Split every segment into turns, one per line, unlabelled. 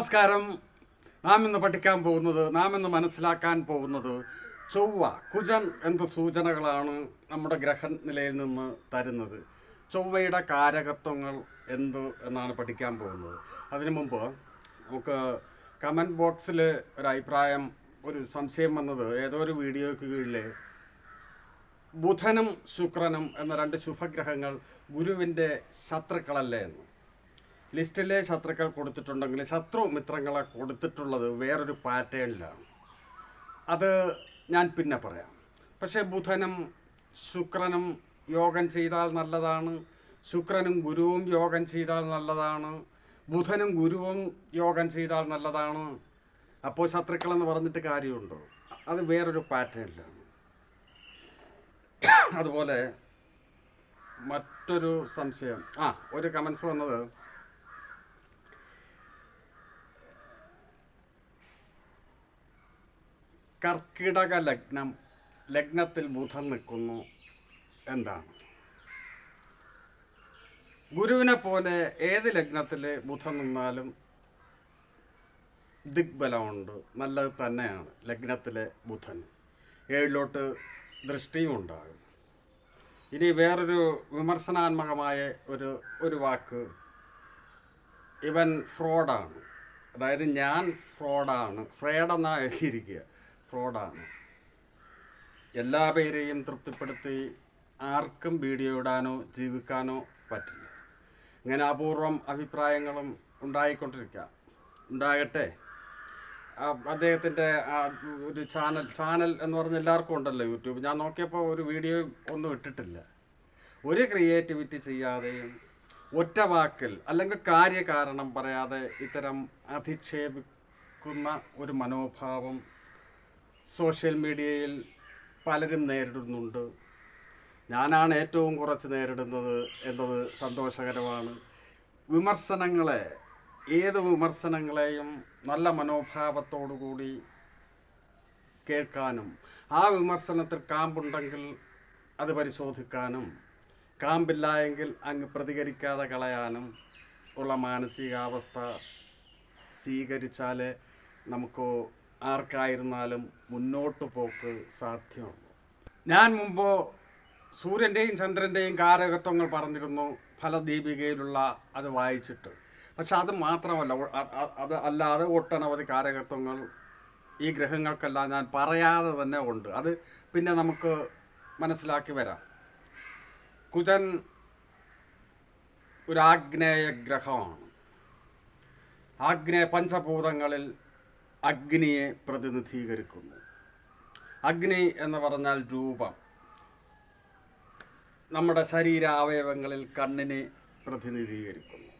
നമസ്കാരം. നാം ഇന്ന് പഠിക്കാൻ പോകുന്നത് നാം ഇന്ന് മനസ്സിലാക്കാൻ പോകുന്നത് ചൊവ്വ കുജൻ എന്ത് സൂചനകളാണ് നമ്മുടെ ഗ്രഹനിലയിൽ നിന്ന് തരുന്നത്? ചൊവ്വയുടെ കാരകത്വങ്ങൾ എന്ത് എന്നാണ് പഠിക്കാൻ പോകുന്നത്? അതിനു മുമ്പ് നമുക്ക് കമന്റ് ബോക്സിൽ ഒരു അഭിപ്രായം ഒരു സംശയം വന്നത് ഏതോ ഒരു വീഡിയോയ്ക്ക് കീഴിൽ ബുധനും ശുക്രനും എന്ന രണ്ട് ശുഭഗ്രഹങ്ങൾ ഗുരുവിന്റെ ശത്രുക്കളല്ലേ എന്ന്. ലിസ്റ്റിലെ ശത്രുക്കൾ കൊടുത്തിട്ടുണ്ടെങ്കിൽ ശത്രു മിത്രങ്ങളെ കൊടുത്തിട്ടുള്ളത് വേറൊരു പാറ്റേണിലാണ്. അത് ഞാൻ പിന്നെ പറയാം. പക്ഷേ ബുധനും ശുക്രനും യോഗം ചെയ്താൽ നല്ലതാണ്. ശുക്രനും ഗുരുവും യോഗം ചെയ്താൽ നല്ലതാണ്. ബുധനും ഗുരുവും യോഗം ചെയ്താൽ നല്ലതാണ്. അപ്പോൾ ശത്രുക്കളെന്ന് പറഞ്ഞിട്ട് കാര്യമുണ്ടോ? അത് വേറൊരു പാറ്റേണിലാണ്. അതുപോലെ മറ്റൊരു സംശയം. ആ ഒരു കമൻസ് വന്നത് കർക്കിടക ലഗ്നം ലഗ്നത്തിൽ ബുധൻ നിൽക്കുന്നു എന്താണ് ഗുരുവിനെ പോലെ ഏത് ലഗ്നത്തിൽ ബുധൻ നിന്നാലും ദിഗ്ബലമുണ്ട്. നല്ലത് തന്നെയാണ് ലഗ്നത്തിലെ ബുധൻ. ഏഴിലോട്ട് ദൃഷ്ടിയും ഉണ്ടാകും. ഇനി വേറൊരു വിമർശനാത്മകമായ ഒരു ഒരു വാക്ക്. ഇവൻ ഫ്രോഡാണ്. അതായത് ഞാൻ ഫ്രോഡാണ്. ഫ്രേഡെന്നാണ് എഴുതിയിരിക്കുക. ഫ്രോഡാണ് എല്ലാ പേരെയും തൃപ്തിപ്പെടുത്തി ആർക്കും വീഡിയോ ഇടാനോ ജീവിക്കാനോ പറ്റില്ല. ഇങ്ങനെ അപൂർവം അഭിപ്രായങ്ങളും ഉണ്ടായിക്കൊണ്ടിരിക്കുക ഉണ്ടാകട്ടെ. അദ്ദേഹത്തിന്റെ ഒരു ചാനൽ ചാനൽ എന്ന് പറഞ്ഞ എല്ലാവർക്കും ഉണ്ടല്ലോ യൂട്യൂബ്. ഞാൻ നോക്കിയപ്പോൾ ഒരു വീഡിയോ ഒന്നും ഇട്ടിട്ടില്ല. ഒരു ക്രിയേറ്റിവിറ്റി ചെയ്യാതെയും ഒറ്റ വാക്കിൽ അല്ലെങ്കിൽ കാര്യകാരണം പറയാതെ ഇത്തരം അധിക്ഷേപിക്കുന്ന ഒരു മനോഭാവം സോഷ്യൽ മീഡിയയിൽ പലരും നേരിടുന്നുണ്ട്. ഞാനാണ് ഏറ്റവും കുറച്ച് നേരിടുന്നത് എന്നത് സന്തോഷകരമാണ്. വിമർശനങ്ങളെ ഏത് വിമർശനങ്ങളെയും നല്ല മനോഭാവത്തോടു കൂടി കേൾക്കാനും ആ വിമർശനത്തിൽ കാമ്പുണ്ടെങ്കിൽ അത് പരിശോധിക്കാനും കാമ്പില്ല എങ്കിൽ അങ്ങ് പ്രതികരിക്കാതെ കളയാനും ഉള്ള മാനസികാവസ്ഥ സ്വീകരിച്ചാൽ നമുക്ക് ആർക്കായിരുന്നാലും മുന്നോട്ട് പോക്ക് സാധ്യമാണോ. ഞാൻ മുമ്പ് സൂര്യന്റെയും ചന്ദ്രന്റെയും കാരകത്വങ്ങൾ പറഞ്ഞിരുന്നു ഫലദീപികയിലുള്ള അത് വായിച്ചിട്ട്. പക്ഷെ അത് മാത്രമല്ല അത് അല്ലാതെ ഒട്ടനവധി കാരകത്വങ്ങൾ ഈ ഗ്രഹങ്ങൾക്കെല്ലാം ഞാൻ പറയാതെ തന്നെ ഉണ്ട്. അത് പിന്നെ നമുക്ക് മനസ്സിലാക്കി വരാം. കുജൻ ഒരു ആഗ്നേയ ഗ്രഹമാണ് ആഗ്നേയ പഞ്ചഭൂതങ്ങളിൽ അഗ്നിയെ പ്രതിനിധീകരിക്കുന്നു. അഗ്നി എന്ന് പറഞ്ഞാൽ രൂപം. നമ്മുടെ ശരീര അവയവങ്ങളിൽ കണ്ണിനെ പ്രതിനിധീകരിക്കുന്നു.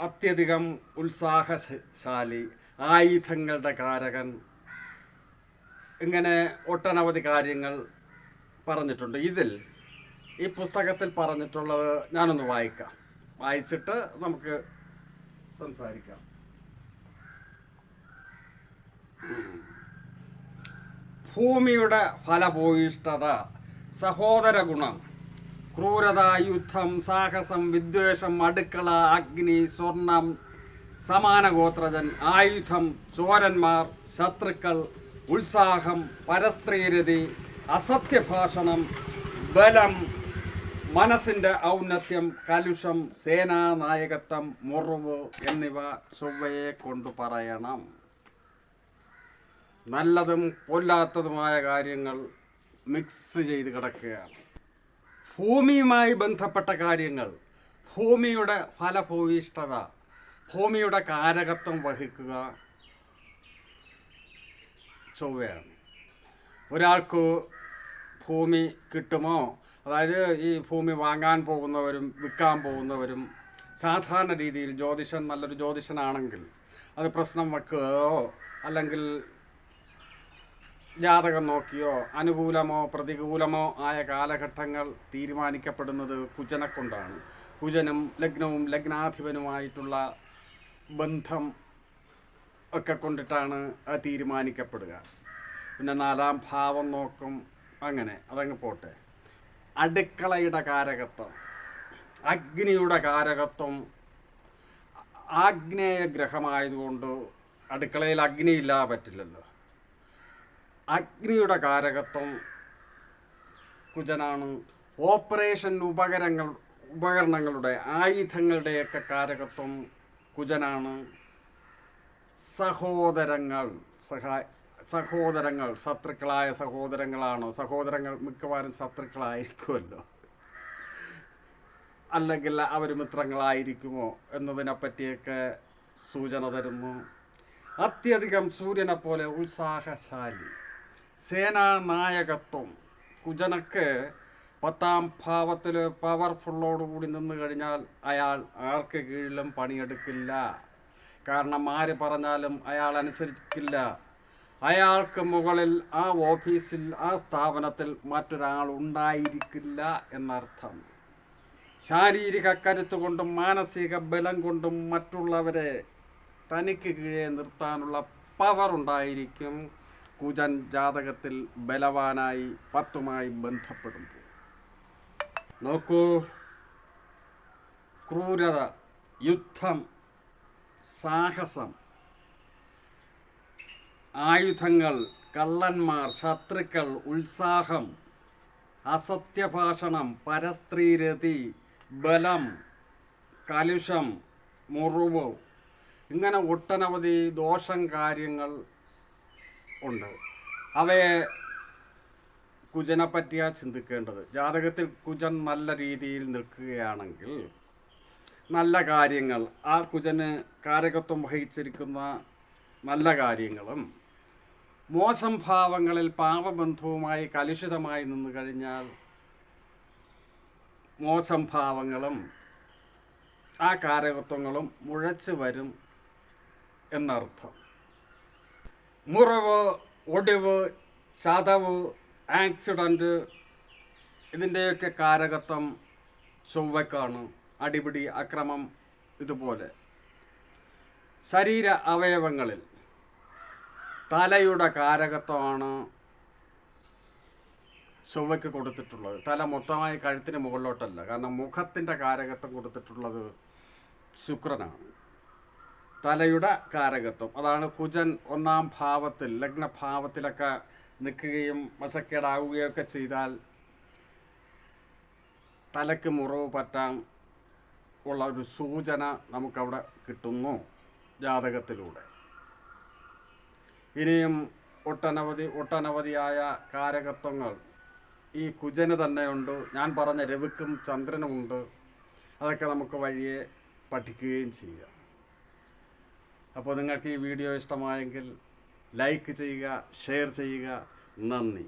അത്യധികം ഉത്സാഹശാലി ആയുധങ്ങളുടെ കാരകൻ. ഇങ്ങനെ ഒട്ടനവധി കാര്യങ്ങൾ പറഞ്ഞിട്ടുണ്ട്. ഇതിൽ ഈ പുസ്തകത്തിൽ പറഞ്ഞിട്ടുള്ളത് ഞാനൊന്ന് വായിക്കാം. വായിച്ചിട്ട് നമുക്ക് സംസാരിക്കാം. ഭൂമിയുടെ ഫലഭൂയിഷ്ഠത സഹോദര ഗുണം ക്രൂരത യുദ്ധം സാഹസം വിദ്വേഷം അടുക്കള അഗ്നി സ്വർണം സമാന ഗോത്രജൻ ആയുധം ചോരന്മാർ ശത്രുക്കൾ ഉത്സാഹം പരസ്ത്രീരതി അസത്യഭാഷണം ബലം മനസ്സിന്റെ ഔന്നത്യം കലുഷം സേനാനായകത്വം മുറിവ് എന്നിവ ചൊവ്വയെ കൊണ്ടു പറയണം. നല്ലതും പൊല്ലാത്തതുമായ കാര്യങ്ങൾ മിക്സ് ചെയ്ത് കിടക്കുകയാണ്. ഭൂമിയുമായി ബന്ധപ്പെട്ട കാര്യങ്ങൾ ഭൂമിയുടെ ഫലഭൂയിഷ്ഠത ഭൂമിയുടെ കാരകത്വം വഹിക്കുക ചൊവ്വയാണ്. ഒരാൾക്ക് ഭൂമി കിട്ടുമോ? അതായത് ഈ ഭൂമി വാങ്ങാൻ പോകുന്നവരും വിൽക്കാൻ പോകുന്നവരും സാധാരണ രീതിയിൽ ജ്യോതിഷൻ നല്ലൊരു ജ്യോതിഷനാണെങ്കിൽ അത് പ്രശ്നം വെക്കുകയോ അല്ലെങ്കിൽ ജാതകം നോക്കിയോ അനുകൂലമോ പ്രതികൂലമോ ആയ കാലഘട്ടങ്ങൾ തീരുമാനിക്കപ്പെടുന്നത് കുജനെ കൊണ്ടാണ്. കുജനും ലഗ്നവും ലഗ്നാധിപനുമായിട്ടുള്ള ബന്ധം ഒക്കെ കൊണ്ടിട്ടാണ് അത് തീരുമാനിക്കപ്പെടുക. പിന്നെ നാലാം ഭാവം നോക്കും അങ്ങനെ അതങ്ങ് പോട്ടെ. അടുക്കളയുടെ കാരകത്വം. അഗ്നിയുടെ കാരകത്വം. ആഗ്നേയ ഗ്രഹമായതുകൊണ്ട് അടുക്കളയിൽ അഗ്നി ഇല്ലാതെ പറ്റില്ലല്ലോ. അഗ്നിയുടെ കാരകത്വം കുജനാണ്. ഓപ്പറേഷൻ ഉപകരണങ്ങൾ ഉപകരണങ്ങളുടെ ആയുധങ്ങളുടെയൊക്കെ കാരകത്വം കുജനാണ്. സഹോദരങ്ങൾ സഹാ സഹോദരങ്ങൾ ശത്രുക്കളായ സഹോദരങ്ങളാണോ? സഹോദരങ്ങൾ മിക്കവാറും ശത്രുക്കളായിരിക്കുമല്ലോ. അല്ലെങ്കിൽ അവർ മിത്രങ്ങളായിരിക്കുമോ എന്നതിനെപ്പറ്റിയൊക്കെ സൂചന തരുന്നു. അത്യധികം സൂര്യനെ പോലെ ഉത്സാഹശാലി സേനാനായകത്വം കുജനക്ക് പത്താം ഭാവത്തിൽ പവർഫുള്ളോടുകൂടി നിന്ന് കഴിഞ്ഞാൽ അയാൾ ആർക്ക് കീഴിലും പണിയെടുക്കില്ല. കാരണം ആര് പറഞ്ഞാലും അയാൾ അനുസരിക്കില്ല. അയാൾക്ക് മുകളിൽ ആ ഓഫീസിൽ ആ സ്ഥാപനത്തിൽ മറ്റൊരാൾ ഉണ്ടായിരിക്കില്ല എന്നർത്ഥം. ശാരീരിക കരുത്ത് കൊണ്ടും മാനസിക ബലം കൊണ്ടും മറ്റുള്ളവരെ തനിക്ക് കീഴെ നിർത്താനുള്ള പവർ ഉണ്ടായിരിക്കും. കുജൻ ജാതകത്തിൽ ബലവാനായി പത്തുമായി ബന്ധപ്പെടുമ്പോൾ. നോക്കൂ. ക്രൂരത യുദ്ധം സാഹസം ആയുധങ്ങൾ കള്ളന്മാർ ശത്രുക്കൾ ഉത്സാഹം അസത്യഭാഷണം പരസ്ത്രീരതി ബലം കലുഷം മുറിവ് ഇങ്ങനെ ഒട്ടനവധി ദോഷം കാര്യങ്ങൾ ഉണ്ട്. അവയെ കുജനെ ചിന്തിക്കേണ്ടത്. ജാതകത്തിൽ കുജൻ നല്ല രീതിയിൽ നിൽക്കുകയാണെങ്കിൽ നല്ല കാര്യങ്ങൾ ആ കുജന് കാരകത്വം വഹിച്ചിരിക്കുന്ന നല്ല കാര്യങ്ങളും മോശം ഭാവങ്ങളിൽ പാപബന്ധവുമായി കലുഷിതമായി നിന്നു കഴിഞ്ഞാൽ മോശം ഭാവങ്ങളും ആ കാരകത്വങ്ങളും മുഴച്ചു വരും എന്നർത്ഥം. മുറിവ് ഒടിവ് ചതവ് ആക്സിഡന്റ് ഇതിന്റെയൊക്കെ കാരകത്വം ചൊവ്വക്കാണ്. അടിപിടി അക്രമം ഇതുപോലെ. ശരീര അവയവങ്ങളിൽ തലയുടെ കാരകത്വമാണ് ചൊവ്വയ്ക്ക് കൊടുത്തിട്ടുള്ളത്. തല മൊത്തമായി കഴുത്തിന് മുകളിലോട്ടല്ല. കാരണം മുഖത്തിന്റെ കാരകത്വം കൊടുത്തിട്ടുള്ളത് ശുക്രനാണ്. തലയുടെ കാരകത്വം. അതാണ് കുജൻ ഒന്നാം ഭാവത്തിൽ ലഗ്നഭാവത്തിലൊക്കെ നിൽക്കുകയും വശക്കേടാവുകയൊക്കെ ചെയ്താൽ തലയ്ക്ക് മുറിവ് പറ്റാൻ ഉള്ള ഒരു സൂചന നമുക്കവിടെ കിട്ടുന്നു ജാതകത്തിലൂടെ. ഇനിയും ഒട്ടനവധി ഒട്ടനവധിയായ കാരകത്വങ്ങൾ ഈ കുജന് തന്നെയുണ്ട്. ഞാൻ പറഞ്ഞ രവിക്കും ചന്ദ്രനുമുണ്ട് അതൊക്കെ നമുക്ക് വഴിയെ പഠിക്കുകയും ചെയ്യാം. അപ്പോൾ നിങ്ങൾക്ക് ഈ വീഡിയോ ഇഷ്ടമായെങ്കിൽ ലൈക്ക് ചെയ്യുക ഷെയർ ചെയ്യുക. നന്ദി.